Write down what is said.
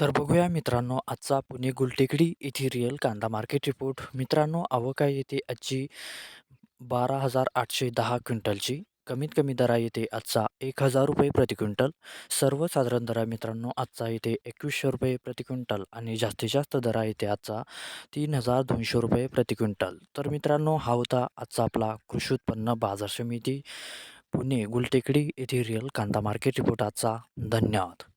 तर बघूया मित्रांनो आजचा पुणे गुलटेकडी येथे रिअल कांदा मार्केट रिपोर्ट मित्रांनो आवक येते आजची बारा हजार आठशे दहा क्विंटलची. कमीत कमी दरा येते आजचा एक हजार रुपये प्रति क्विंटल. सर्वसाधारण दरा मित्रांनो आजचा येते एकवीसशे रुपये प्रति क्विंटल आणि जास्तीत जास्त दरा येते आजचा तीन हजार दोनशे रुपये प्रति क्विंटल. तर मित्रांनो हा होता आजचा आपला कृषी उत्पन्न बाजार समिती. पुणे गुलटेकडी येथे रिअल कांदा मार्केट रिपोर्ट आजचा. धन्यवाद.